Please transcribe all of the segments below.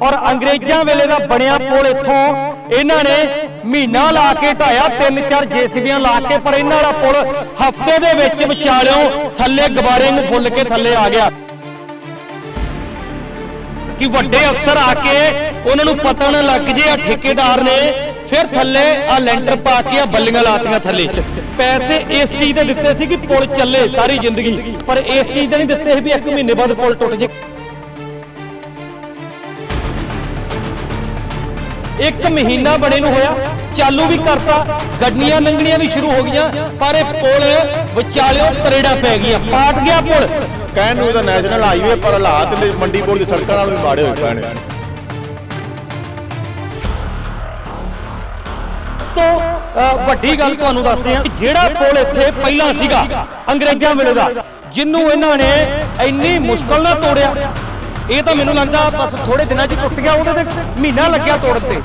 ਔਰ ਅੰਗਰੇਜ਼ਾਂ ਵੇਲੇ ਦਾ ਬਣਿਆ ਪੁਲ ਇੱਥੋਂ, ਇਹਨਾਂ ਨੇ ਮਹੀਨਾ ਲਾ ਕੇ ਢਾਇਆ, ਤਿੰਨ ਚਾਰ ਜੇਸੀਬੀਆਂ ਲਾ ਕੇ, ਪਰ ਇਹਨਾਂ ਵਾਲਾ ਪੁਲ ਹਫ਼ਤੇ ਦੇ ਵਿੱਚ ਵਿਚਾਲਿਓ ਥੱਲੇ ਗਬਾਰੇ ਨੂੰ ਫੁੱਲ ਕੇ ਥੱਲੇ ਆ ਗਿਆ। ਕਿ ਵੱਡੇ ਅਫਸਰ ਆ ਕੇ ਉਹਨਾਂ ਨੂੰ ਪਤਾ ਨਾ ਲੱਗ ਜੇ ਆ ਠੇਕੇਦਾਰ ਨੇ ਫਿਰ ਥੱਲੇ ਆ ਲੈਂਟਰ ਪਾ ਕੇ ਆ ਬੱਲੀਆਂ ਲਾਤੀਆਂ ਥੱਲੇ। ਪੈਸੇ ਇਸ ਚੀਜ਼ ਦੇ ਦਿੱਤੇ ਸੀ ਕਿ ਪੁਲ ਚੱਲੇ ਸਾਰੀ ਜ਼ਿੰਦਗੀ, ਪਰ ਇਸ ਚੀਜ਼ ਦੇ ਨਹੀਂ ਦਿੱਤੇ ਸੀ ਵੀ ਇੱਕ ਮਹੀਨੇ ਬਾਅਦ ਪੁਲ ਟੁੱਟ ਜੇ। ਇੱਕ ਮਹੀਨਾ ਬਣੇ ਨੂੰ ਹੋਇਆ ਚਾਲੂ ਵੀ ਕਰਤਾ ਗੱਡੀਆਂ ਲੰਘਣੀਆਂ ਵੀ ਸ਼ੁਰੂ ਹੋ ਗਈਆਂ ਪਰ ਇਹ ਪੁਲ ਵਿਚਾਲਿਓ ਤਰੇੜਾ ਪੈ ਗਈਆਂ ਪਾਟ ਗਿਆ ਪੁਲ। ਕਹਿਣ ਨੂੰ ਤਾਂ ਨੈਸ਼ਨਲ ਹਾਈਵੇ ਪਰ ਹਾਲਾਤ ਇਹਦੇ ਮੰਡੀ ਬੋਰਡ ਦੀ ਸੜਕਾਂ ਨਾਲੋਂ ਵੀ ਮਾੜੇ ਹੋਏ ਪਏ ਨੇ। ਤੋਂ ਵੱਡੀ ਗੱਲ ਤੁਹਾਨੂੰ ਦੱਸਦੇ ਕਿ ਜਿਹੜਾ ਪੁਲ ਇੱਥੇ ਪਹਿਲਾਂ ਸੀਗਾ ਅੰਗਰੇਜ਼ਾਂ ਵੇਲੇ ਦਾ ਜਿੰਨੂੰ ਇਹਨਾਂ ਨੇ ਇੰਨੀ ਮੁਸ਼ਕਲ ਨਾਲ ਤੋੜਿਆ ਇਹ ਤਾਂ ਮੈਨੂੰ ਲੱਗਦਾ ਬਸ ਥੋੜੇ ਦਿਨਾਂ 'ਚ ਟੁੱਟ ਗਿਆ, ਉਹਦੇ ਤੇ ਮਹੀਨਾ ਲੱਗਿਆ ਤੋੜਨ ਤੇ।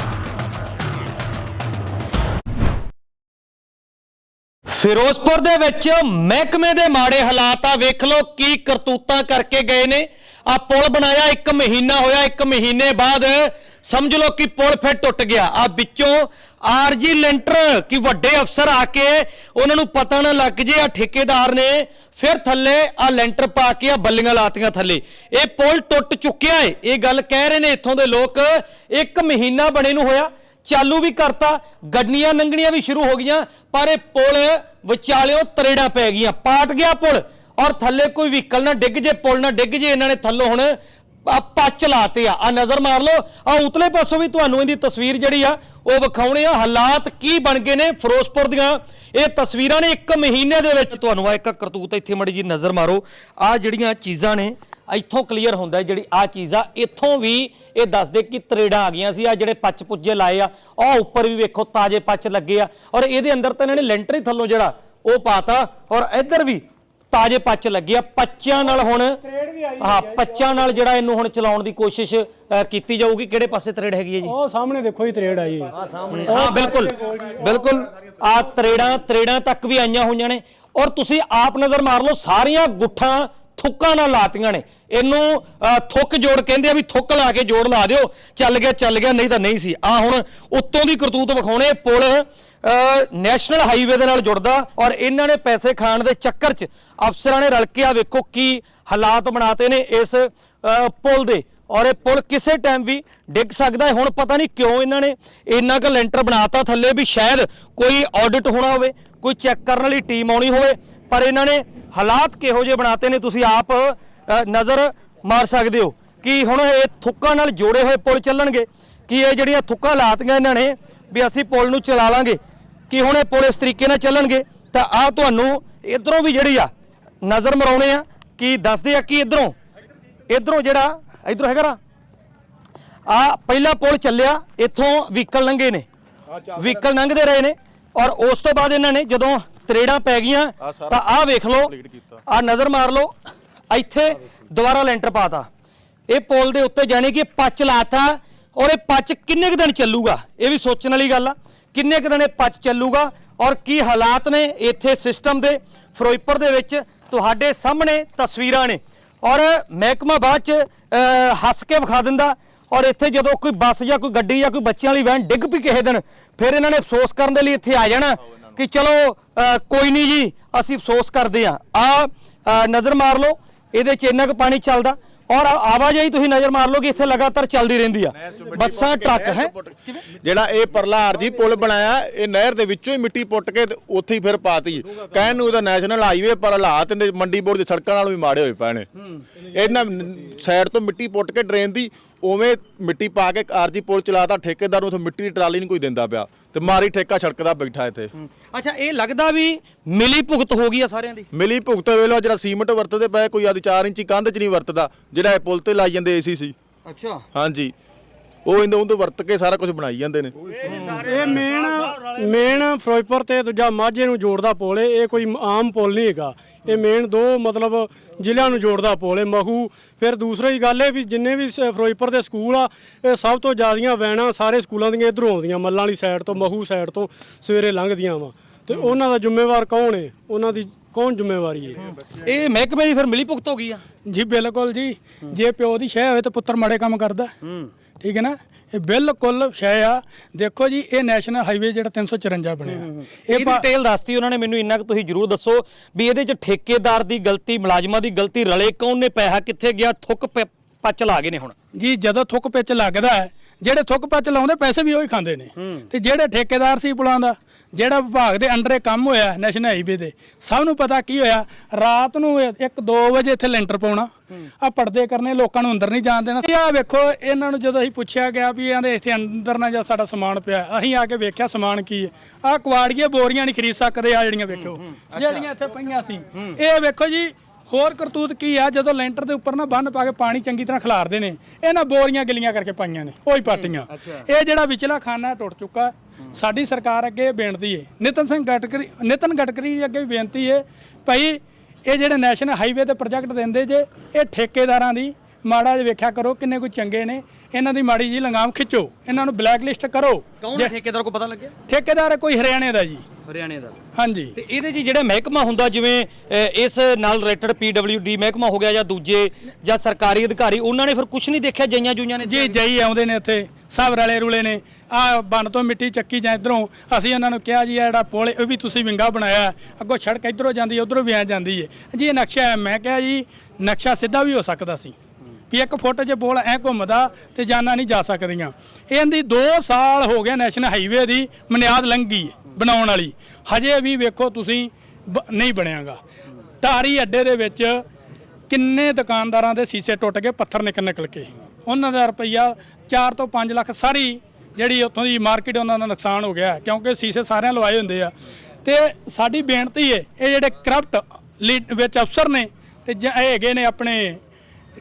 ਫਿਰੋਜ਼ਪੁਰ ਦੇ ਵਿੱਚ ਮਹਿਕਮੇ ਦੇ ਮਾੜੇ ਹਾਲਾਤ ਆ, ਵੇਖ ਲਓ ਕੀ ਕਰਤੂਤਾਂ ਕਰਕੇ ਗਏ ਨੇ। ਆ ਪੁਲ ਬਣਾਇਆ 1 ਮਹੀਨਾ ਹੋਇਆ 1 ਮਹੀਨੇ ਬਾਅਦ ਸਮਝ ਲਓ ਕਿ ਪੁਲ ਫਿਰ ਟੁੱਟ ਗਿਆ। ਆ ਵਿੱਚੋਂ ਆਰਜੀ ਲੈਂਟਰ ਕਿ ਵੱਡੇ ਅਫਸਰ ਆ ਕੇ ਉਹਨਾਂ ਨੂੰ ਪਤਾ ਨਾ ਲੱਗ ਜੇ ਆ ਠੇਕੇਦਾਰ ਨੇ ਫਿਰ ਥੱਲੇ ਆ ਲੈਂਟਰ ਪਾ ਕੇ ਆ ਬੱਲੀਆਂ ਲਾਤੀਆਂ ਥੱਲੇ। ਇਹ ਪੁਲ ਟੁੱਟ ਚੁੱਕਿਆ ਏ। ਇਹ ਗੱਲ ਕਹਿ ਰਹੇ ਨੇ ਇੱਥੋਂ ਦੇ ਲੋਕ। ਇੱਕ ਮਹੀਨਾ ਬਣੇ ਨੂੰ ਹੋਇਆ, ਚਾਲੂ ਵੀ ਕਰਤਾ, ਗੱਡੀਆਂ ਲੰਘਣੀਆਂ ਵੀ ਸ਼ੁਰੂ ਹੋ ਗਈਆਂ, ਪਰ ਇਹ ਪੁਲ ਵਿਚਾਲਿਓ ਤਰੇੜਾ ਪੈ ਗਈਆਂ। ਪਾਟ ਗਿਆ ਪੁਲ ਔਰ ਥੱਲੇ ਕੋਈ ਵਹੀਕਲ ਨਾ ਡਿੱਗ ਜੇ, ਪੁਲ ਨਾ ਡਿੱਗ ਜੇ, ਇਹਨਾਂ ਨੇ ਥੱਲੋਂ ਹੁਣ ਪੱਚ ਲਾਤੇ ਆ। ਆ ਨਜ਼ਰ ਮਾਰ ਲਓ। ਆ ਉਤਲੇ ਪਾਸੋਂ ਵੀ ਤੁਹਾਨੂੰ ਇਹਦੀ ਤਸਵੀਰ ਜਿਹੜੀ ਆ, ਉਹ ਵਿਖਾਉਣੇ ਆ। ਹਾਲਾਤ ਕੀ ਬਣ ਗਏ ਨੇ ਫਿਰੋਜ਼ਪੁਰ ਦੀਆਂ। ਇਹ ਤਸਵੀਰਾਂ ਨੇ ਇੱਕ ਮਹੀਨੇ ਦੇ ਵਿੱਚ ਤੁਹਾਨੂੰ ਆ ਇੱਕ ਕਰਤੂਤ ਇੱਥੇ ਮੜੀ ਜੀ ਨਜ਼ਰ ਮਾਰੋ। ਆ ਜਿਹੜੀਆਂ ਚੀਜ਼ਾਂ ਨੇ ਇੱਥੋਂ ਕਲੀਅਰ ਹੁੰਦਾ ਜਿਹੜੀ ਆ ਚੀਜ਼ ਆ। ਇੱਥੋਂ ਵੀ ਇਹ ਦੱਸਦੇ ਕਿ ਤਰੇੜਾਂ ਆ ਗਈਆਂ ਸੀ। ਆ ਜਿਹੜੇ ਪੱਚ ਪੁੱਜੇ ਲਾਏ ਆ ਆ ਉੱਪਰ ਵੀ ਵੇਖੋ ਤਾਜ਼ੇ ਪੱਚ ਲੱਗੇ ਆ। ਔਰ ਇਹਦੇ ਅੰਦਰ ਤਾਂ ਇਹਨਾਂ ਨੇ ਲੈਂਟਰ ਹੀ ਥੱਲੋਂ ਜਿਹੜਾ ਉਹ ਪਾਤਾ। ਔਰ ਇੱਧਰ ਵੀ ਤਾਜ਼ੇ ਪੱਚ ਲੱਗੇ ਆ। ਪੱਚਾਂ ਨਾਲ ਹੁਣ ਹਾਂ ਪੱਚਾਂ ਨਾਲ ਜਿਹੜਾ ਇਹਨੂੰ ਹੁਣ ਚਲਾਉਣ ਦੀ ਕੋਸ਼ਿਸ਼ ਅ, ਕੀਤੀ ਜਾਊਗੀ। ਕਿਹੜੇ ਪਾਸੇ ਤਰੇੜ ਹੈਗੀ ਹੈ ਜੀ? ਉਹ ਸਾਹਮਣੇ ਦੇਖੋ ਹੀ ਤਰੇੜ ਆਈ ਹਾਂ ਬਿਲਕੁਲ। ਬਿਲਕੁਲ। ਆ ਤਰੇੜਾਂ ਤਰੇੜਾਂ ਤੱਕ ਵੀ ਆਈਆਂ ਹੋਈਆਂ ਨੇ। ਔਰ ਤੁਸੀਂ ਆਪ ਨਜ਼ਰ ਮਾਰ ਲਓ ਸਾਰੀਆਂ ਗੁੱਠਾਂ ਥੁੱਕਾਂ ਨਾਲ ਲਾਤੀਆਂ ਨੇ। ਇਹਨੂੰ ਥੁੱਕ ਜੋੜ ਕਹਿੰਦੇ ਆ ਵੀ ਥੁੱਕ ਲਾ ਕੇ ਜੋੜ ਲਾ ਦਿਓ। ਚੱਲ ਗਿਆ ਚੱਲ ਗਿਆ, ਨਹੀਂ ਤਾਂ ਨਹੀਂ ਸੀ। ਆ ਹੁਣ ਉੱਤੋਂ ਦੀ ਕਰਤੂਤ ਵਿਖਾਉਣੇ ਪੁਲ ਨੈਸ਼ਨਲ ਹਾਈਵੇ ਦੇ ਨਾਲ ਜੁੜਦਾ ਔਰ ਇਹਨਾਂ ਨੇ ਪੈਸੇ ਖਾਣ ਦੇ ਚੱਕਰ 'ਚ ਅਫਸਰਾਂ ਨੇ ਰਲ ਕੇ ਆ ਵੇਖੋ ਕੀ ਹਾਲਾਤ ਬਣਾਤੇ ਨੇ ਇਸ ਪੁਲ ਦੇ। ਔਰ ਇਹ ਪੁਲ ਕਿਸੇ ਟਾਈਮ ਵੀ ਡਿੱਗ ਸਕਦਾ ਹੈ। ਹੁਣ ਪਤਾ ਨਹੀਂ ਕਿਉਂ ਇਹਨਾਂ ਨੇ ਇੰਨਾ ਕੁ ਲੈਂਟਰ ਬਣਾਤਾ ਥੱਲੇ ਵੀ ਸ਼ਾਇਦ ਕੋਈ ਆਡਿਟ ਹੋਣਾ ਹੋਵੇ। ਕੋਈ ਚੈੱਕ ਕਰਨ ਵਾਲੀ ਟੀਮ ਆਉਣੀ ਹੋਵੇ ਪਰ ਇਹਨਾਂ ਨੇ ਹਾਲਾਤ ਕਿਹੋ ਜਿਹੇ ਬਣਾਤੇ ਨੇ ਤੁਸੀਂ ਆਪ ਨਜ਼ਰ ਮਾਰ ਸਕਦੇ ਹੋ। ਕਿ ਹੁਣ ਇਹ ਥੁੱਕਾਂ ਨਾਲ ਜੋੜੇ ਹੋਏ ਪੁਲ ਚੱਲਣਗੇ? ਕਿ ਇਹ ਜਿਹੜੀਆਂ ਥੁੱਕਾਂ ਲਾਤੀਆਂ ਇਹਨਾਂ ਨੇ ਵੀ ਅਸੀਂ ਪੁਲ ਨੂੰ ਚਲਾ ਲਾਂਗੇ? ਕਿ ਹੁਣ ਇਹ ਪੁਲ ਇਸ ਤਰੀਕੇ ਨਾਲ ਚੱਲਣਗੇ? ਤਾਂ ਆ ਤੁਹਾਨੂੰ ਇਧਰੋਂ ਵੀ ਜਿਹੜੀ ਆ ਨਜ਼ਰ ਮਰਾਉਣੇ ਆ। ਕਿ ਦੱਸਦੇ ਆ ਕਿ ਇਧਰੋਂ? ਇਧਰੋਂ ਜਿਹੜਾ ਇਧਰੋਂ ਹੈਗਾ ਨਾ? ਆ ਪਹਿਲਾ ਪੁਲ ਚੱਲਿਆ ਇੱਥੋਂ ਵਹੀਕਲ ਲੰਘੇ ਨੇ। ਵਹੀਕਲ ਲੰਘਦੇ ਰਹੇ ਨੇ। ਔਰ ਉਸ ਤੋਂ ਬਾਅਦ ਇਹਨਾਂ ਨੇ ਜਦੋਂ ਤਰੇੜਾਂ ਪੈ ਗਈਆਂ ਤਾਂ ਆਹ ਵੇਖ ਲਓ ਆ ਨਜ਼ਰ ਮਾਰ ਲਓ ਇੱਥੇ ਦੁਬਾਰਾ ਲੈਂਟਰ ਪਾਤਾ ਇਹ ਪੁਲ ਦੇ ਉੱਤੇ ਜਾਣੀ ਕਿ ਪੱਚ ਲਾਤਾ ਔਰ ਇਹ ਪੱਚ ਕਿੰਨੇ ਕੁ ਦਿਨ ਚੱਲੂਗਾ? ਇਹ ਵੀ ਸੋਚਣ ਵਾਲੀ ਗੱਲ ਆ। ਕਿੰਨੇ ਕੁ ਦਿਨ ਇਹ ਪੱਚ ਚੱਲੂਗਾ ਔਰ ਕੀ ਹਾਲਾਤ ਨੇ ਇੱਥੇ ਸਿਸਟਮ ਦੇ? ਫਿਰੋਜ਼ਪੁਰ ਦੇ ਵਿੱਚ ਤੁਹਾਡੇ ਸਾਹਮਣੇ ਤਸਵੀਰਾਂ ਨੇ। ਔਰ ਮਹਿਕਮਾ ਬਾਅਦ ਚ ਹੱਸ ਕੇ ਵਿਖਾ ਦਿੰਦਾ। ਔਰ ਇੱਥੇ ਜਦੋਂ ਕੋਈ ਬੱਸ ਜਾਂ ਕੋਈ ਗੱਡੀ ਜਾਂ ਕੋਈ ਬੱਚਿਆਂ ਵਾਲੀ ਵੈਨ ਡਿੱਗ ਪਈ ਕਿਸੇ ਦਿਨ ਫਿਰ ਇਹਨਾਂ ਨੇ ਅਫਸੋਸ ਕਰਨ ਦੇ ਲਈ ਇੱਥੇ ਆ ਜਾਣਾ ਕਿ ਚਲੋ ਕੋਈ ਨਹੀਂ ਜੀ ਅਸੀਂ ਅਫਸੋਸ ਕਰਦੇ ਆ ਆ ਨਜ਼ਰ ਮਾਰ ਲਓ ਇਹਦੇ ਚ ਇੰਨਾ ਕੁ ਪਾਣੀ ਚੱਲਦਾ। ਔਰ ਆਵਾਜਾਈ ਤੁਸੀਂ ਨਜ਼ਰ ਮਾਰ ਲਓ ਕਿ ਇੱਥੇ ਲਗਾਤਾਰ ਚੱਲਦੀ ਰਹਿੰਦੀ ਆ। ਬੱਸਾਂ ਟਰੱਕ ਹੈ। ਜਿਹੜਾ ਇਹ ਪਰਲਾ ਆਰਜੀ ਪੁਲ ਬਣਾਇਆ ਇਹ ਨਹਿਰ ਦੇ ਵਿੱਚੋਂ ਹੀ ਮਿੱਟੀ ਪੁੱਟ ਕੇ ਤੇ ਉੱਥੇ ਹੀ ਫਿਰ ਪਾਤੀ। ਕਹਿਣ ਨੂੰ ਤਾਂ ਨੈਸ਼ਨਲ ਹਾਈਵੇ ਪਰ ਹਾਲਾਤ ਇਹਦੇ ਮੰਡੀ ਬੋਰਡ ਦੀ ਸੜਕਾਂ ਨਾਲੋਂ ਵੀ ਮਾੜੇ ਹੋਏ ਪਏ ਨੇ ਇਹਨਾਂ ਸਾਈਡ ਤੋਂ ਮਿੱਟੀ ਪੁੱਟ ਕੇ ਡਰੇਨ ਦੀ ਉਵੇਂ ਮਿੱਟੀ ਪਾ ਕੇ ਆਰਜੀ ਪੁਲ ਚਲਾਤਾ ਠੇਕੇਦਾਰ ਨੂੰ ਉੱਥੇ ਮਿੱਟੀ ਦੀ ਟਰਾਲੀ ਨਹੀਂ ਕੋਈ ਦਿੰਦਾ ਪਿਆ ਤੇ ਮਾਰੀ ਠੇਕਾ ਛੜਕਦਾ ਬੈਠਾ ਇੱਥੇ। ਅੱਛਾ ਇਹ ਲੱਗਦਾ ਵੀ ਮਿਲੀ ਭੁਗਤ ਹੋ ਗਈ ਆ ਸਾਰਿਆਂ ਦੀ? ਮਿਲੀ ਭੁਗਤ ਵੇਲੋ ਜਿਹੜਾ ਸੀਮੈਂਟ ਵਰਤਦੇ ਪਏ ਕੋਈ ਆਦੀ 4 ਇੰਚੀ ਕੰਧ 'ਚ ਨਹੀਂ ਵਰਤਦਾ ਜਿਹੜਾ ਇਹ ਪੁਲ ਤੇ ਲਾਈ ਜਾਂਦੇ ਏਸੀਸੀ ਅੱਛਾ। ਹਾਂਜੀ। ਉਹ ਇੰਦੋਂ ਤੋਂ ਵਰਤ ਕੇ ਸਾਰਾ ਕੁਝ ਬਣਾਈ ਜਾਂਦੇ ਨੇ। ਇਹ ਮੇਨ ਮੇਨ ਫਿਰੋਜ਼ਪੁਰ ਤੇ ਦੂਜਾ ਮਾਝੇ ਨੂੰ ਜੋੜਦਾ ਪੁਲ ਏ ਇਹ ਕੋਈ ਆਮ ਪੁਲ ਨਹੀਂ ਹੈਗਾ। ਇਹ ਮੇਨ ਦੋ ਮਤਲਬ ਜ਼ਿਲ੍ਹਿਆਂ ਨੂੰ ਜੋੜਦਾ ਪੁਲ ਏ ਮਹੂ। ਫਿਰ ਦੂਸਰੀ ਗੱਲ ਇਹ ਵੀ ਜਿੰਨੇ ਵੀ ਸ- ਫਿਰੋਜ਼ਪੁਰ ਦੇ ਸਕੂਲ ਆ ਇਹ ਸਭ ਤੋਂ ਜ਼ਿਆਦੀਆਂ ਵੈਨਾਂ ਸਾਰੇ ਸਕੂਲਾਂ ਦੀਆਂ ਇਧਰੋਂ ਆਉਂਦੀਆਂ ਮੱਲਾਂ ਵਾਲੀ ਸਾਈਡ ਤੋਂ ਮਹੂ ਸਾਈਡ ਤੋਂ ਸਵੇਰੇ ਲੰਘਦੀਆਂ ਵਾ। ਤੇ ਉਹਨਾਂ ਦਾ ਜ਼ਿੰਮੇਵਾਰ ਕੌਣ ਏ? ਉਹਨਾਂ ਦੀ ਕੌਣ ਜ਼ਿੰਮੇਵਾਰੀ ਹੈ ਇਹ ਮਹਿਕਮੇ ਦੀ ਫਿਰ ਮਿਲੀ ਭੁਗਤ ਹੋ ਗਈ ਆ? ਜੀ ਬਿਲਕੁਲ ਜੀ। ਜੇ ਪਿਓ ਦੀ ਸ਼ੈ ਹੋਵੇ ਤਾਂ ਪੁੱਤਰ ਮਾੜੇ ਕੰਮ ਕਰਦਾ। ਠੀਕ ਹੈ ਨਾ? ਇਹ ਬਿਲਕੁਲ ਸ਼ੈ ਆ। ਦੇਖੋ ਜੀ ਇਹ ਨੈਸ਼ਨਲ ਹਾਈਵੇ ਜਿਹੜਾ 354 ਬਣਿਆ। ਇਹ ਡਿਟੇਲ ਦੱਸਤੀ ਉਹਨਾਂ ਨੇ ਮੈਨੂੰ ਇੰਨਾ ਕੁ ਤੁਸੀਂ ਜਰੂਰ ਦੱਸੋ ਵੀ ਇਹਦੇ 'ਚ ਠੇਕੇਦਾਰ ਦੀ ਗਲਤੀ ਮੁਲਾਜ਼ਮਾਂ ਦੀ ਗਲਤੀ ਰਲੇ ਕੌਣ ਨੇ ਪੈਸਾ ਕਿੱਥੇ ਗਿਆ ਥੁੱਕ ਪੱਚ ਲਾ ਗਏ ਨੇ ਹੁਣ। ਜੀ ਜਦੋਂ ਥੁੱਕ ਪਿੱਚ ਲੱਗਦਾ ਹੈ ਜਿਹੜੇ ਥੁੱਕ ਪੱਚ ਲਾਉਂਦੇ ਪੈਸੇ ਵੀ ਉਹੀ ਖਾਂਦੇ ਨੇ। ਤੇ ਜਿਹੜੇ ਠੇਕੇਦਾਰ ਸੀ ਪੁਲਾਂ ਦਾ ਜਿਹੜਾ ਵਿਭਾਗ ਦੇ ਅੰਡਰ ਕੰਮ ਹੋਇਆ ਨੈਸ਼ਨਲ ਹਾਈਵੇ ਦੇ ਸਭ ਨੂੰ ਪਤਾ ਕੀ ਹੋਇਆ ਰਾਤ ਨੂੰ 1-2 ਵਜੇ ਇੱਥੇ ਲੈਂਟਰ ਪਾਉਣਾ। ਆ ਪਰਦੇ ਕਰਨੇ ਲੋਕਾਂ ਨੂੰ ਅੰਦਰ ਨਹੀਂ ਜਾਣ ਦੇਣਾ। ਇਹ ਆ ਵੇਖੋ ਇਹਨਾਂ ਨੂੰ ਜਦੋਂ ਅਸੀਂ ਪੁੱਛਿਆ ਗਿਆ ਵੀ ਇਹਨਾਂ ਦੇ ਇੱਥੇ ਅੰਦਰ ਨਾ ਜਾਂ ਸਾਡਾ ਸਮਾਨ ਪਿਆ ਅਸੀਂ ਆ ਕੇ ਵੇਖਿਆ ਸਮਾਨ ਕੀ ਹੈ। ਆ ਕੁਆੜੀਏ ਬੋਰੀਆਂ ਨਹੀਂ ਖਰੀਦ ਸਕਦੇ ਆ ਜਿਹੜੀਆਂ ਵੇਖੋ ਜਿਹੜੀਆਂ ਇੱਥੇ ਪਈਆਂ ਸੀ। ਇਹ ਵੇਖੋ ਜੀ ਹੋਰ ਕਰਤੂਤ ਕੀ ਆ? ਜਦੋਂ ਲੈਂਟਰ ਦੇ ਉੱਪਰ ਨਾ ਬੰਨ ਪਾ ਕੇ ਪਾਣੀ ਚੰਗੀ ਤਰ੍ਹਾਂ ਖਿਲਾਰਦੇ ਨੇ ਇਹਨਾਂ ਬੋਰੀਆਂ ਗਿੱਲੀਆਂ ਕਰਕੇ ਪਾਈਆਂ ਨੇ ਉਹੀ ਪਾਟੀਆਂ ਇਹ ਜਿਹੜਾ ਵਿਚਲਾ ਖਾਨਾ ਟੁੱਟ ਚੁੱਕਾ। ਸਾਡੀ ਸਰਕਾਰ ਅੱਗੇ ਇਹ ਬੇਨਤੀ ਹੈ ਨਿਤਨ ਸਿੰਘ ਗਡਕਰੀ ਨਿਤਨ ਗਡਕਰੀ ਜੀ ਅੱਗੇ ਵੀ ਬੇਨਤੀ ਹੈ ਭਾਈ ਇਹ ਜਿਹੜੇ ਨੈਸ਼ਨਲ ਹਾਈਵੇ ਤੇ ਪ੍ਰੋਜੈਕਟ ਦਿੰਦੇ ਜੇ ਇਹ ਠੇਕੇਦਾਰਾਂ ਦੀ ਮਾੜਾ ਜਿਹਾ ਵੇਖਿਆ ਕਰੋ ਕਿੰਨੇ ਕੋਈ ਚੰਗੇ ਨੇ। ਇਹਨਾਂ ਦੀ ਮਾੜੀ ਜੀ ਲੰਗਾਮ ਖਿੱਚੋ। ਇਹਨਾਂ ਨੂੰ ਬਲੈਕ ਲਿਸਟ ਕਰੋ। ਕੌਣ ਠੇਕੇਦਾਰ ਕੋ ਪਤਾ ਲੱਗਿਆ? ਠੇਕੇਦਾਰ ਹੈ ਕੋਈ ਹਰਿਆਣੇ ਦਾ ਜੀ। ਹਰਿਆਣੇ ਦਾ। ਹਾਂਜੀ। ਤੇ ਇਹਦੇ 'ਚ ਜਿਹੜਾ ਮਹਿਕਮਾ ਹੁੰਦਾ ਜਿਵੇਂ ਅ, ਇਸ ਨਾਲ ਰਿਲੇਟਡ ਪੀਡਬਲਯੂਡੀ ਮਹਿਕਮਾ ਹੋ ਗਿਆ ਜਾਂ ਦੂਜੇ ਜਾਂ ਸਰਕਾਰੀ ਅਧਿਕਾਰੀ ਉਹਨਾਂ ਨੇ ਫਿਰ ਕੁਝ ਨਹੀਂ ਦੇਖਿਆ ਜਈਆਂ ਜੂਈਆਂ ਨੇ ਜੀ ਜਈ ਆਉਂਦੇ ਨੇ ਇੱਥੇ ਸਭ ਰਲੇ ਰੁਲੇ ਨੇ। ਆ ਬੰਨ ਤੋਂ ਮਿੱਟੀ ਚੱਕੀ ਜਾਂ ਇਧਰੋਂ ਅਸੀਂ ਇਹਨਾਂ ਨੂੰ ਕਿਹਾ ਜੀ ਇਹ ਜਿਹੜਾ ਪੁਲ ਇਹ ਵੀ ਤੁਸੀਂ ਵਿੰਗਾ ਬਣਾਇਆ ਹੈ। ਅੱਗੋਂ ਸੜਕ ਇਧਰੋਂ ਜਾਂਦੀ ਹੈ ਉਧਰੋਂ ਵੀ ਆ ਜਾਂਦੀ ਹੈ। ਜੀ ਇਹ ਨਕਸ਼ਾ ਹੈ। ਮੈਂ ਕਿਹਾ ਜੀ ਨਕਸ਼ਾ ਸਿੱਧਾ ਵੀ ਹੋ ਸਕਦਾ ਸੀ। ਵੀ ਇੱਕ ਫੁੱਟ ਜੇ ਬੋਲ ਐ ਘੁੰਮਦਾ ਤੇ ਜਾਨਾਂ ਨਹੀਂ ਜਾ ਸਕਦੀਆਂ। ਇਹਦੀ 2 ਸਾਲ ਹੋ ਗਏ ਨੈਸ਼ਨਲ ਹਾਈਵੇ ਦੀ ਮਨਿਆਦ ਲੰਘੀ ਬਣਾਉਣ ਵਾਲੀ। ਹਜੇ ਵੀ ਵੇਖੋ ਤੁਸੀਂ ਬ- ਨਹੀਂ ਬਣਿਆਗਾ। ਟਾਰੀ ਅੱਡੇ ਦੇ ਵਿੱਚ ਕਿੰਨੇ ਦੁਕਾਨਦਾਰਾਂ ਦੇ ਸੀਸੇ ਟੁੱਟ ਕੇ ਪੱਥਰ ਨਿਕਲ ਨਿਕਲ ਕੇ। ਉਹਨਾਂ ਦਾ ਰੁਪਈਆ 4 ਤੋਂ 5 ਲੱਖ ਸਾਰੀ ਜਿਹੜੀ ਉੱਥੋਂ ਦੀ ਮਾਰਕੀਟ ਉਹਨਾਂ ਦਾ ਨੁਕਸਾਨ ਹੋ ਗਿਆ, ਕਿਉਂਕਿ ਸੀਸੇ ਸਾਰਿਆਂ ਲਵਾਏ ਹੁੰਦੇ ਆ। ਤੇ ਸਾਡੀ ਬੇਨਤੀ ਹੈ ਇਹ ਜਿਹੜੇ ਕਰਪਟ ਵਿੱਚ ਅਫਸਰ ਨੇ ਤੇ ਜ- ਇਹ ਹੈਗੇ ਨੇ ਆਪਣੇ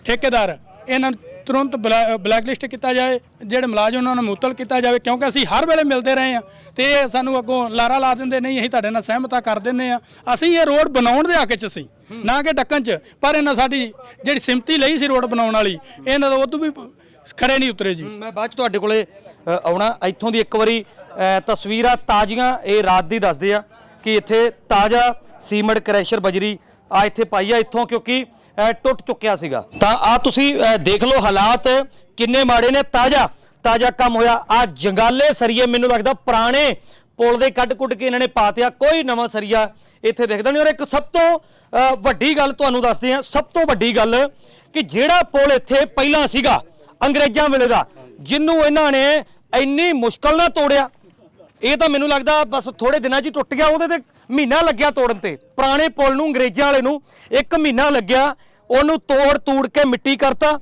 ਠੇਕੇਦਾਰ, ਇਹਨਾਂ ਨੂੰ ਤੁਰੰਤ ਬਲੈਕ ਲਿਸਟ ਕੀਤਾ ਜਾਏ, ਜਿਹੜੇ ਮੁਲਾਜ਼ਮ ਉਹਨਾਂ ਨੂੰ ਮੁਅੱਤਲ ਕੀਤਾ ਜਾਵੇ, ਕਿਉਂਕਿ ਅਸੀਂ ਹਰ ਵੇਲੇ ਮਿਲਦੇ ਰਹੇ ਆ ਤੇ ਇਹ ਸਾਨੂੰ ਅੱਗੋਂ ਲਾਰਾ ਲਾ ਦਿੰਦੇ ਨਹੀਂ ਅਸੀਂ ਤੁਹਾਡੇ ਨਾਲ ਸਹਿਮਤਾ ਕਰ ਦਿੰਦੇ ਆ ਅਸੀਂ ਇਹ ਰੋਡ ਬਣਾਉਣ ਦੇ ਹੱਕ 'ਚ ਸੀ, ਨਾ ਕਿ ਡੱਕਣ 'ਚ, ਪਰ ਇਹਨਾਂ ਸਾਡੀ ਜਿਹੜੀ ਸਿੰਮਤੀ ਲਈ ਸੀ ਰੋਡ ਬਣਾਉਣ ਵਾਲੀ, ਇਹਨਾਂ ਦਾ ਉਦੋਂ ਵੀ ਖਰੇ ਨਹੀਂ ਉਤਰੇ ਜੀ। ਮੈਂ ਬਾਅਦ ਚ ਤੁਹਾਡੇ ਕੋਲੇ ਆਉਣਾ, ਇੱਥੋਂ ਦੀ ਇੱਕ ਵਾਰੀ ਤਸਵੀਰਾਂ ਤਾਜ਼ੀਆਂ ਇਹ ਰਾਤ ਦੀ ਦੱਸਦੇ ਆ ਕਿ ਇੱਥੇ ਤਾਜ਼ਾ ਸੀਮੈਂਟ ਕ੍ਰੈਸ਼ਰ ਬਜਰੀ ਆ ਇੱਥੇ ਪਾਈ ਆ, ਇੱਥੋਂ ਕਿਉਂਕਿ ਟੁੱਟ ਚੁੱਕਿਆ ਸੀਗਾ। ਤਾਂ ਆ ਤੁਸੀਂ ਦੇਖ ਲਓ ਹਾਲਾਤ ਕਿੰਨੇ ਮਾੜੇ ਨੇ। ਤਾਜ਼ਾ ਤਾਜ਼ਾ ਕੰਮ ਹੋਇਆ। ਆ ਜੰਗਾਲੇ ਸਰੀਏ ਮੈਨੂੰ ਲੱਗਦਾ ਪੁਰਾਣੇ ਪੁਲ ਦੇ ਕੱਢ ਕੁੱਟ ਕੇ ਇਹਨਾਂ ਨੇ ਪਾਤਿਆ ਕੋਈ ਨਵਾਂ ਸਰੀਆ ਇੱਥੇ ਦਿਖਦਾ ਨਹੀਂ। ਔਰ ਇੱਕ ਸਭ ਤੋਂ ਵੱਡੀ ਗੱਲ ਤੁਹਾਨੂੰ ਦੱਸਦੇ ਆ ਸਭ ਤੋਂ ਵੱਡੀ ਗੱਲ ਕਿ ਜਿਹੜਾ ਪੁਲ ਇੱਥੇ ਪਹਿਲਾਂ ਸੀਗਾ, ਅੰਗਰੇਜ਼ਾਂ ਵੇਲੇ ਦਾ ਜਿਹਨੂੰ ਇਹਨਾਂ ਨੇ ਇੰਨੀ ਮੁਸ਼ਕਲ ਨਾਲ ਤੋੜਿਆ ਇਹ ਤਾਂ ਮੈਨੂੰ ਲੱਗਦਾ ਬਸ ਥੋੜੇ ਦਿਨਾਂ 'ਚ ਹੀ ਟੁੱਟ ਗਿਆ, ਉਹਦੇ ਤੇ ਮਹੀਨਾ ਲੱਗਿਆ ਤੋੜਨ ਤੇ। ਪੁਰਾਣੇ ਪੁਲ ਨੂੰ, ਅੰਗਰੇਜ਼ਾਂ ਵਾਲੇ ਨੂੰ ਇੱਕ ਮਹੀਨਾ ਲੱਗਿਆ, ਉਹਨੂੰ ਤੋੜ ਤੂੜ ਕੇ ਮਿੱਟੀ ਕਰਤਾ।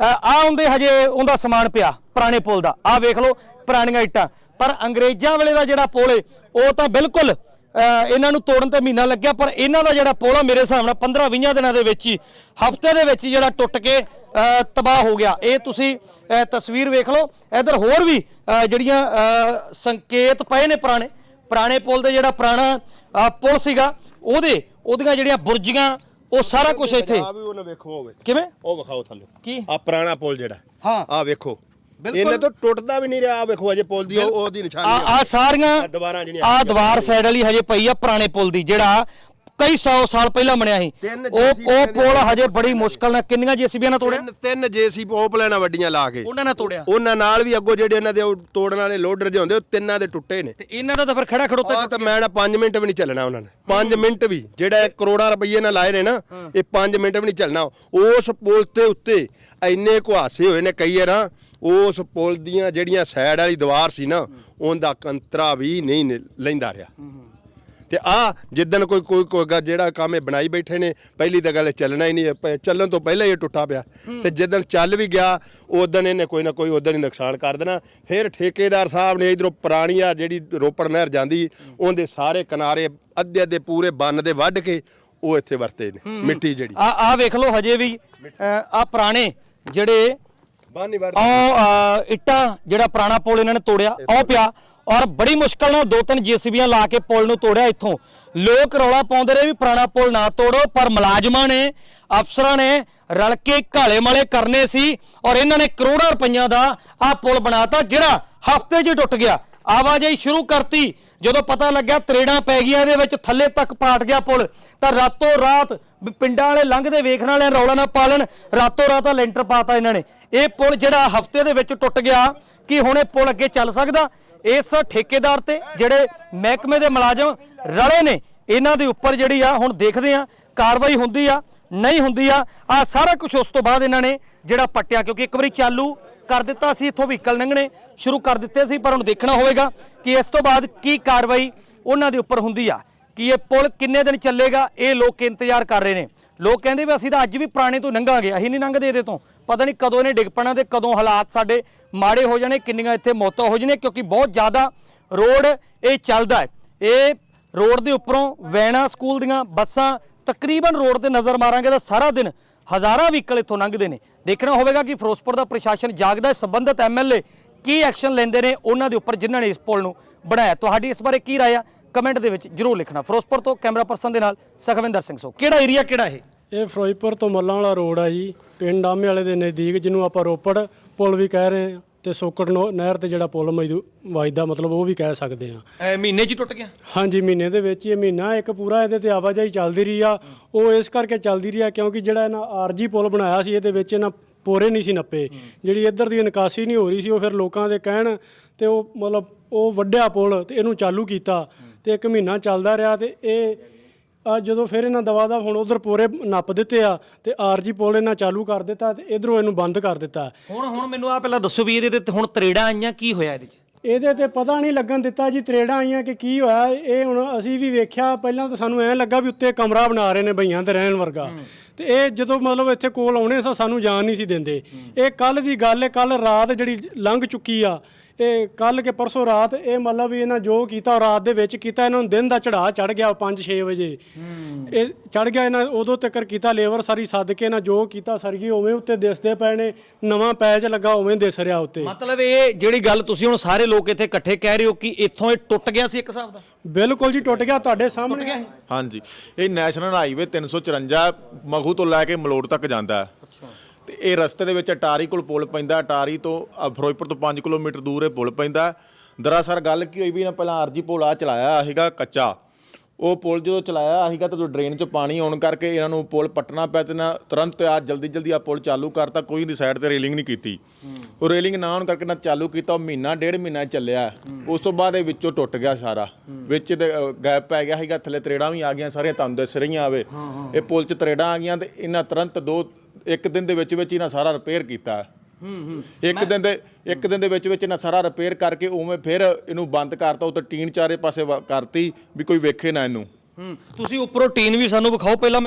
ਆ ਹੁੰਦੇ ਹਜੇ ਉਹਦਾ ਸਮਾਨ ਪਿਆ, ਪੁਰਾਣੇ ਪੁਲ ਦਾ। ਆ ਵੇਖ ਲਓ, ਪੁਰਾਣੀਆਂ ਇੱਟਾਂ। ਪਰ ਅੰਗਰੇਜ਼ਾਂ ਵੇਲੇ ਦਾ ਜਿਹੜਾ ਪੁਲ ਏ, ਉਹ ਤਾਂ ਬਿਲਕੁਲ ਇਹਨਾਂ ਨੂੰ ਤੋੜਨ ਤੇ ਮਹੀਨਾ ਲੱਗਿਆ ਪਰ ਇਹਨਾਂ ਦਾ ਜਿਹੜਾ ਪੁਲ ਮੇਰੇ ਹਿਸਾਬ ਨਾਲ 15-20 ਦਿਨਾਂ ਦੇ ਵਿੱਚ ਹੀ ਹਫ਼ਤੇ ਦੇ ਵਿੱਚ ਜਿਹੜਾ ਟੁੱਟ ਕੇ ਤਬਾਹ ਹੋ ਗਿਆ। ਇਹ ਤੁਸੀਂ ਤਸਵੀਰ ਵੇਖ ਲਓ। ਇਧਰ ਹੋਰ ਵੀ ਜਿਹੜੀਆਂ ਸੰਕੇਤ ਪਏ ਨੇ ਪੁਰਾਣੇ ਪੁਰਾਣੇ ਪੁਲ ਦੇ ਜਿਹੜਾ ਪੁਰਾਣਾ ਪੁਲ ਸੀਗਾ ਉਹਦੇ ਉਹਦੀਆਂ ਜਿਹੜੀਆਂ ਬੁਰਜੀਆਂ ਉਹ ਸਾਰਾ ਕੁਝ ਇੱਥੇ। ਆ ਵੀ ਉਹਨੇ ਵੇਖੋ ਹੋਵੇ ਕਿਵੇਂ? ਉਹ ਵਿਖਾਓ ਥੱਲੇ। ਕੀ? ਆ ਪੁਰਾਣਾ ਪੁਲ ਜਿਹੜਾ। ਹਾਂ। ਆ ਵੇਖੋ। ਇਹਨੇ ਤਾਂ ਟੁੱਟਦਾ ਵੀ ਨਹੀਂ ਰਿਹਾ ਵੇਖੋ ਅਜੇ ਪੁਲ ਦੀ ਉਹ- ਉਹਦੀ ਆ ਨਿਸ਼ਾਨੀ ਆ। ਸਾਰੀਆਂ ਦੀਵਾਰਾਂ ਜਿਹੜੀਆਂ ਆ ਦੀਵਾਰ ਸਾਈਡ ਵਾਲੀ ਹਜੇ ਪਈ ਆ ਪੁਰਾਣੇ ਪੁਲ ਦੀ ਜਿਹੜਾ ਕਈ 100 ਸਾਲ ਪਹਿਲਾਂ ਬਣਿਆ ਸੀ। ਤਿੰਨ ਉਹ ਉਹ ਪੁਲ ਹਜੇ ਬੜੀ ਮੁਸ਼ਕਲ ਨਾਲ ਕਿੰਨੀਆਂ ਜੀਸੀਬੀਆਂ ਨਾਲ ਤੋੜਿਆ? ਤਿੰਨ ਤਿੰਨ ਜੇਸੀਬੀ ਉਹ ਪਲੈਣਾ ਵੱਡੀਆਂ ਲਾ ਕੇ। ਉਹਨਾਂ ਨਾਲ ਤੋੜਿਆ। ਉਹਨਾਂ ਨਾਲ ਵੀ ਅੱਗੋਂ ਜਿਹੜੇ ਇਹਨਾਂ ਦੇ ਉਹ ਤੋੜਨ ਵਾਲੇ ਲੋਡਰ ਜਿਹੇ ਹੁੰਦੇ ਉਹ ਤਿੰਨਾਂ ਦੇ ਟੁੱਟੇ ਨੇ। ਤੇ ਇਹਨਾਂ ਦਾ ਤਾਂ ਫਿਰ ਖੜਾ ਖੜੋਤਾ ਆ ਤਾਂ ਮੈਂ ਨਾ 5 ਮਿੰਟ ਵੀ ਨਹੀਂ ਚੱਲਣਾ ਉਹਨਾਂ ਨੇ 5 ਮਿੰਟ ਵੀ ਜਿਹੜਾ ਇਹ ਕਰੋੜਾਂ ਰੁਪਏ ਨਾਲ ਲਾਏ ਨੇ ਨਾ ਇਹ 5 ਮਿੰਟ ਵੀ ਨਹੀਂ ਚੱਲਣਾ। ਉਸ ਪੁਲ ਤੇ ਉੱਤੇ ਇੰਨੇ ਕੁਹਾਸੇ ਹੋਏ ਨੇ ਕਈ ਵਾਰਾਂ। ਉਸ ਪੁਲ ਦੀਆਂ ਜਿਹੜੀਆਂ ਸਾਈਡ ਵਾਲੀ ਦੀਵਾਰ ਸੀ ਨਾ ਉਹਦਾ ਕੰਤਰਾ ਵੀ ਨਹੀਂ ਲੈਂਦਾ ਰਿਹਾ। ਤੇ ਆ ਜਿੱਦਣ ਕੋਈ ਕੋਈ ਕੋਈ ਜਿਹੜਾ ਕੰਮ ਇਹ ਬਣਾਈ ਬੈਠੇ ਨੇ ਪਹਿਲੀ ਤਾਂ ਗੱਲ ਚੱਲਣਾ ਹੀ ਨਹੀਂ ਚੱਲਣ ਤੋਂ ਪਹਿਲਾਂ ਹੀ ਇਹ ਟੁੱਟਾ ਪਿਆ। ਤੇ ਜਿੱਦਣ ਚੱਲ ਵੀ ਗਿਆ ਉਦੋਂ ਇਹਨੇ ਕੋਈ ਨਾ ਕੋਈ ਉਦੋਂ ਹੀ ਨੁਕਸਾਨ ਕਰ ਦੇਣਾ। ਫਿਰ ਠੇਕੇਦਾਰ ਸਾਹਿਬ ਨੇ ਇਧਰੋਂ ਪੁਰਾਣੀ ਆ ਜਿਹੜੀ ਰੋਪੜ ਨਹਿਰ ਜਾਂਦੀ ਉਹਦੇ ਸਾਰੇ ਕਿਨਾਰੇ ਅੱਧੇ ਅੱਧੇ ਪੂਰੇ ਬੰਨ ਦੇ ਵੱਢ ਕੇ ਉਹ ਇੱਥੇ ਵਰਤੇ ਨੇ ਮਿੱਟੀ ਜਿਹੜੀ। ਆ ਆ ਵੇਖ ਲਓ ਹਜੇ ਵੀ ਆ ਪੁਰਾਣੇ ਜਿਹੜੇ ਬੰਨ ਇੱਟਾਂ ਜਿਹੜਾ ਪੁਰਾਣਾ ਪੁਲ ਇਹਨਾਂ ਨੇ ਤੋੜਿਆ ਉਹ ਪਿਆ ਔਰ ਬੜੀ ਮੁਸ਼ਕਲ ਨਾਲ ਦੋ ਤਿੰਨ ਜੀਸੀਬੀਆਂ ਲਾ ਕੇ ਪੁਲ ਨੂੰ ਤੋੜਿਆ ਇੱਥੋਂ। ਲੋਕ ਰੌਲਾ ਪਾਉਂਦੇ ਰਹੇ ਵੀ ਪੁਰਾਣਾ ਪੁਲ ਨਾ ਤੋੜੋ ਪਰ ਮੁਲਾਜ਼ਮਾਂ ਨੇ ਅਫਸਰਾਂ ਨੇ ਰਲ ਕੇ ਘਾਲੇ ਮਾਲੇ ਕਰਨੇ ਸੀ ਔਰ ਇਹਨਾਂ ਨੇ ਕਰੋੜਾਂ ਰੁਪਈਆਂ ਦਾ ਆ ਪੁਲ ਬਣਾਤਾ ਜਿਹੜਾ ਹਫ਼ਤੇ 'ਚ ਟੁੱਟ ਗਿਆ। ਆਵਾਜਾਈ ਸ਼ੁਰੂ ਕਰਤੀ। ਜਦੋਂ ਪਤਾ ਲੱਗਿਆ ਤਰੇੜਾਂ ਪੈ ਗਈਆਂ, ਇਹਦੇ ਵਿੱਚ ਥੱਲੇ ਤੱਕ ਪਾਟ ਗਿਆ ਪੁਲ। ਤਾਂ ਰਾਤੋਂ ਰਾਤ ਪਿੰਡਾਂ ਵਾਲੇ ਲੰਘਦੇ, ਵੇਖਣ ਵਾਲਿਆਂ ਰੌਲਾ ਨਾ ਪਾਲਣ ਰਾਤੋਂ ਰਾਤ ਆ ਲੈਂਟਰ ਪਾਤਾ ਇਹਨਾਂ ਨੇ। ਇਹ ਪੁਲ ਜਿਹੜਾ ਹਫ਼ਤੇ ਦੇ ਵਿੱਚ ਟੁੱਟ ਗਿਆ, ਕਿ ਹੁਣ ਇਹ ਪੁਲ ਅੱਗੇ ਚੱਲ ਸਕਦਾ? ਇਸ ਠੇਕੇਦਾਰ ਤੇ ਜਿਹੜੇ ਮਹਿਕਮੇ ਦੇ ਮੁਲਾਜ਼ਮ ਰਲੇ ਨੇ, ਇਹਨਾਂ ਦੇ ਉੱਪਰ ਜਿਹੜੀ ਆ, ਹੁਣ ਦੇਖਦੇ ਆ, ਕਾਰਵਾਈ ਹੁੰਦੀ ਆ, ਨਹੀਂ ਹੁੰਦੀ ਆ ਆ ਸਾਰਾ ਕੁਝ ਉਸ ਤੋਂ ਬਾਅਦ ਇਹਨਾਂ ਨੇ ਜਿਹੜਾ ਪੱਟਿਆ, ਕਿਉਂਕਿ ਇੱਕ ਵਾਰੀ ਚਾਲੂ ਕਰ ਦਿੱਤਾ ਸੀ, ਇੱਥੋਂ ਵਹੀਕਲ ਲੰਘਣੇ ਸ਼ੁਰੂ ਕਰ ਦਿੱਤੇ ਸੀ, ਪਰ ਹੁਣ ਦੇਖਣਾ ਹੋਵੇਗਾ ਕਿ ਇਸ ਤੋਂ ਬਾਅਦ ਕੀ ਕਾਰਵਾਈ ਉਹਨਾਂ ਦੇ ਉੱਪਰ ਹੁੰਦੀ ਆ, ਕਿ ਇਹ ਪੁਲ ਕਿੰਨੇ ਦਿਨ ਚੱਲੇਗਾ, ਇਹ ਲੋਕ ਇੰਤਜ਼ਾਰ ਕਰ ਰਹੇ ਨੇ। ਲੋਕ ਕਹਿੰਦੇ ਵੀ ਅਸੀਂ ਤਾਂ ਅੱਜ ਵੀ ਪੁਰਾਣੇ ਤੋਂ ਲੰਘਾਂਗੇ ਅਸੀਂ ਨਹੀਂ ਲੰਘਦੇ ਇਹਦੇ ਤੋਂ। ਪਤਾ ਨਹੀਂ ਕਦੋਂ ਇਹਨੇ ਡਿੱਗ ਪੈਣਾ ਤੇ ਕਦੋਂ ਹਾਲਾਤ ਸਾਡੇ ਮਾੜੇ ਹੋ ਜਾਣੇ, ਕਿੰਨੀਆਂ ਇੱਥੇ ਮੌਤਾਂ ਹੋ ਜਾਣੀਆਂ, ਕਿਉਂਕਿ ਬਹੁਤ ਜ਼ਿਆਦਾ ਰੋਡ ਇਹ ਚੱਲਦਾ ਹੈ। ਇਹ ਰੋਡ ਦੇ ਉੱਪਰੋਂ ਵੈਣਾ ਸਕੂਲ ਦੀਆਂ ਬੱਸਾਂ ਤਕਰੀਬਨ ਰੋਡ ਤੇ ਨਜ਼ਰ ਮਾਰਾਂਗੇ ਤਾਂ ਸਾਰਾ ਦਿਨ ਹਜ਼ਾਰਾਂ ਵਹੀਕਲ ਇੱਥੋਂ ਲੰਘਦੇ ਨੇ। ਦੇਖਣਾ ਹੋਵੇਗਾ ਕਿ ਫਿਰੋਜ਼ਪੁਰ ਦਾ ਪ੍ਰਸ਼ਾਸਨ ਜਾਗਦਾ ਹੈ, ਸੰਬੰਧਿਤ ਐਮਐਲਏ ਕੀ ਐਕਸ਼ਨ ਲੈਂਦੇ ਨੇ, ਉਹਨਾਂ ਦੇ ਉੱਪਰ ਜਿਨ੍ਹਾਂ ਨੇ ਇਸ ਪੁਲ ਨੂੰ ਬਣਾਇਆ। ਤੁਹਾਡੀ ਇਸ ਬਾਰੇ ਕੀ ਰਾਏ ਆ? ਕਮੈਂਟ ਦੇ ਵਿੱਚ ਜਰੂਰ ਲਿਖਣਾ। ਫਿਰੋਜ਼ਪੁਰ ਤੋਂ ਕੈਮਰਾ ਪਰਸਨ ਦੇ ਨਾਲ ਸਖਵਿੰਦਰ ਸਿੰਘ ਸੋ ਕਿਹੜਾ ਏਰੀਆ ਕਿਹੜਾ ਇਹ? ਇਹ ਫਿਰੋਜ਼ਪੁਰ ਤੋਂ ਮੱਲਾਂ ਵਾਲਾ ਰੋਡ ਆ ਜੀ, ਪਿੰਡ ਆਮੇ ਵਾਲੇ ਦੇ ਨਜ਼ਦੀਕ, ਜਿਹਨੂੰ ਆਪਾਂ ਰੋਪੜ ਪੁਲ ਵੀ ਕਹਿ ਰਹੇ ਹਾਂ। ਤੇ ਸੋਕੜ ਨੋ- ਨਹਿਰ ਤੇ ਜਿਹੜਾ ਪੁਲ ਮਜਦੂ ਵਜਦਾ ਮਤਲਬ ਉਹ ਵੀ ਕਹਿ ਸਕਦੇ ਆ ਮਹੀਨੇ 'ਚ ਹੀ ਟੁੱਟ ਗਿਆ? ਹਾਂਜੀ ਮਹੀਨੇ ਦੇ ਵਿੱਚ ਹੀ ਇਹ ਮਹੀਨਾ ਇੱਕ ਪੂਰਾ ਇਹਦੇ ਤੇ ਆਵਾਜਾਈ ਚੱਲਦੀ ਰਹੀ ਆ। ਉਹ ਇਸ ਕਰਕੇ ਚੱਲਦੀ ਰਹੀ ਆ ਕਿਉਂਕਿ ਜਿਹੜਾ ਇਹਨਾਂ ਆਰਜੀ ਪੁਲ ਬਣਾਇਆ ਸੀ ਇਹਦੇ ਵਿੱਚ ਇਹਨਾਂ ਪੋਰੇ ਨਹੀਂ ਸੀ ਨੱਪੇ। ਜਿਹੜੀ ਇੱਧਰ ਦੀ ਨਿਕਾਸੀ ਨਹੀਂ ਹੋ ਰਹੀ ਸੀ ਉਹ ਫਿਰ ਲੋਕਾਂ ਦੇ ਕਹਿਣ ਤੇ ਉਹ ਮਤਲਬ ਉਹ ਵੱਡਿਆ ਪੁਲ ਤੇ ਇਹਨੂੰ ਚਾਲੂ ਕੀਤਾ ਤੇ ਇੱਕ ਮਹੀਨਾ ਚੱਲਦਾ ਰਿਹਾ ਤੇ ਇਹ ਆ ਜਦੋਂ ਫਿਰ ਇਹਨਾਂ ਦਵਾ ਦਾ ਹੁਣ ਉਧਰ ਪੋਰੇ ਨੱਪ ਦਿੱਤੇ ਆ ਤੇ ਆਰਜੀ ਪੁਲ ਇਹਨਾਂ ਚਾਲੂ ਕਰ ਦਿੱਤਾ ਤੇ ਇਧਰੋਂ ਇਹਨੂੰ ਬੰਦ ਕਰ ਦਿੱਤਾ। ਹੁਣ ਹੁਣ ਮੈਨੂੰ ਆ ਪਹਿਲਾਂ ਦੱਸੋ ਵੀ ਇਹਦੇ ਤੇ ਹੁਣ ਤਰੇੜਾਂ ਆਈਆਂ ਕੀ ਹੋਇਆ ਇਹਦੇ 'ਚ? ਇਹਦੇ ਤੇ ਪਤਾ ਨਹੀਂ ਲੱਗਣ ਦਿੱਤਾ ਜੀ ਤਰੇੜਾਂ ਆਈਆਂ ਕਿ ਕੀ ਹੋਇਆ। ਇਹ ਹੁਣ ਅਸੀਂ ਵੀ ਵੇਖਿਆ ਪਹਿਲਾਂ ਤਾਂ ਸਾਨੂੰ ਐਂ ਲੱਗਾ ਵੀ ਉੱਤੇ ਕਮਰਾ ਬਣਾ ਰਹੇ ਨੇ ਬਈਆਂ ਤੇ ਰਹਿਣ ਵਰਗਾ। ਤੇ ਇਹ ਜਦੋਂ ਮਤਲਬ ਇੱਥੇ ਕੋਲ ਆਉਣੇ ਸਾ ਸਾਨੂੰ ਜਾਣ ਨਹੀਂ ਸੀ ਦਿੰਦੇ। ਇਹ ਕੱਲ ਦੀ ਗੱਲ ਹੈ ਕੱਲ ਰਾਤ ਜਿਹੜੀ ਲੰਘ ਚੁੱਕੀ ਆ ਇਹ ਕੱਲ ਕੇ ਪਰਸੋਂ ਰਾਤ ਇਹ ਮਤਲਬ ਵੀ ਇਹਨਾਂ ਜੋ ਕੀਤਾ ਰਾਤ ਦੇ ਵਿੱਚ ਕੀਤਾ ਇਹਨਾਂ ਨੂੰ ਦਿਨ ਦਾ ਚੜਾ ਚੜ ਗਿਆ 5-6 ਵਜੇ। ਇਹ ਚੜ ਗਿਆ ਇਹਨਾਂ ਉਦੋਂ ਤੱਕ ਕੀਤਾ ਲੇਬਰ ਸਾਰੀ ਸੱਦ ਕੇ ਇਹਨਾਂ ਜੋ ਕੀਤਾ ਸਰਗੀ ਉਵੇਂ ਉੱਤੇ ਦਿਸਦੇ ਪਏ ਨੇ ਨਵਾਂ ਪੈਚ ਲੱਗਾ ਉਵੇਂ ਦਿਸ ਰਿਹਾ ਉੱਤੇ। ਮਤਲਬ ਇਹ ਜਿਹੜੀ ਗੱਲ ਤੁਸੀਂ ਹੁਣ ਸਾਰੇ ਲੋਕ ਇੱਥੇ ਇਕੱਠੇ ਕਹਿ ਰਹੇ ਹੋ ਕਿ ਇੱਥੋਂ ਇਹ ਟੁੱਟ ਗਿਆ ਸੀ ਇੱਕ ਹਿਸਾਬ ਦਾ? ਬਿਲਕੁਲ ਜੀ ਟੁੱਟ ਗਿਆ ਤੁਹਾਡੇ ਸਾਹਮਣੇ। ਹਾਂਜੀ। ਇਹ ਨੈਸ਼ਨਲ ਹਾਈਵੇ 354 ਮਖੂ ਤੋਂ ਲੈ ਕੇ ਮਲੋੜ ਤੱਕ ਜਾਂਦਾ ਹੈ। ਤੇ ਇਹ ਰਸਤੇ ਦੇ ਵਿੱਚ ਅਟਾਰੀ ਕੋਲ ਪੁਲ ਪੈਂਦਾ ਅਟਾਰੀ ਤੋਂ ਅ, ਫਿਰੋਜ਼ਪੁਰ ਤੋਂ 5 ਕਿਲੋਮੀਟਰ ਦੂਰ ਇਹ ਪੁਲ ਪੈਂਦਾ। ਦਰਅਸਲ ਗੱਲ ਕੀ ਹੋਈ ਵੀ ਇਹਨਾਂ ਪਹਿਲਾਂ ਆਰਜੀ ਪੁਲ ਆ ਚਲਾਇਆ ਸੀਗਾ ਕੱਚਾ। ਉਹ ਪੁਲ ਜਦੋਂ ਚਲਾਇਆ ਸੀਗਾ ਤਾਂ ਡਰੇਨ 'ਚ ਪਾਣੀ ਆਉਣ ਕਰਕੇ ਇਹਨਾਂ ਨੂੰ ਪੁਲ ਪੱਟਣਾ ਪਿਆ ਤੇ ਨਾ ਤੁਰੰਤ ਆ ਜਲਦੀ ਜਲਦੀ ਆ ਪੁਲ ਚਾਲੂ ਕਰਤਾ ਕੋਈ ਨਹੀਂ ਸਾਈਡ ਤੇ ਰੇਲਿੰਗ ਨਹੀਂ ਕੀਤੀ। ਉਹ ਰੇਲਿੰਗ ਨਾ ਆਉਣ ਕਰਕੇ ਨਾ ਚਾਲੂ ਕੀਤਾ ਉਹ ਮਹੀਨਾ ਡੇਢ ਮਹੀਨਾ ਚੱਲਿਆ। ਉਸ ਤੋਂ ਬਾਅਦ ਇਹ ਵਿੱਚੋਂ ਟੁੱਟ ਗਿਆ ਸਾਰਾ। ਵਿੱਚ ਦੇ ਗੈਪ ਪੈ ਗਿਆ ਸੀਗਾ ਥੱਲੇ ਤਰੇੜਾਂ ਵੀ ਆ ਗਈਆਂ ਸਾਰੀਆਂ ਤੁਹਾਨੂੰ ਦਿਸ ਰਹੀਆਂ ਆਵੇ ਇਹ ਪੁਲ 'ਚ ਤਰੇੜਾਂ ਆ ਗਈਆਂ ਤੇ ਇਹਨਾਂ ਤੁਰੰਤ ਦੋ ਇੱਕ ਦਿਨ ਦੇ ਵਿੱਚ ਵਿੱਚ ਇਹਨਾਂ ਸਾਰਾ ਰਿਪੇਅਰ ਕੀਤਾ। ਇੱਕ ਦਿਨ ਦੇ ਇੱਕ ਦਿਨ ਦੇ ਵਿੱਚ ਵਿੱਚ ਇਹਨਾਂ ਸਾਰਾ ਰਿਪੇਅਰ ਕਰਕੇ ਉਵੇਂ ਫਿਰ ਇਹਨੂੰ ਬੰਦ ਕਰਤਾ ਉੱਤੇ ਟੀਨ ਚਾਰੇ ਪਾਸੇ ਵਾ- ਕਰਤੀ ਵੀ ਕੋਈ ਵੇਖੇ ਨਾ ਇਹਨੂੰ। ਹੂੰ ਤੁਸੀਂ ਉੱਪਰੋਂ ਟੀਨ ਵੀ ਸਾਨੂੰ ਵਿਖਾਓ ਪਹਿਲਾਂ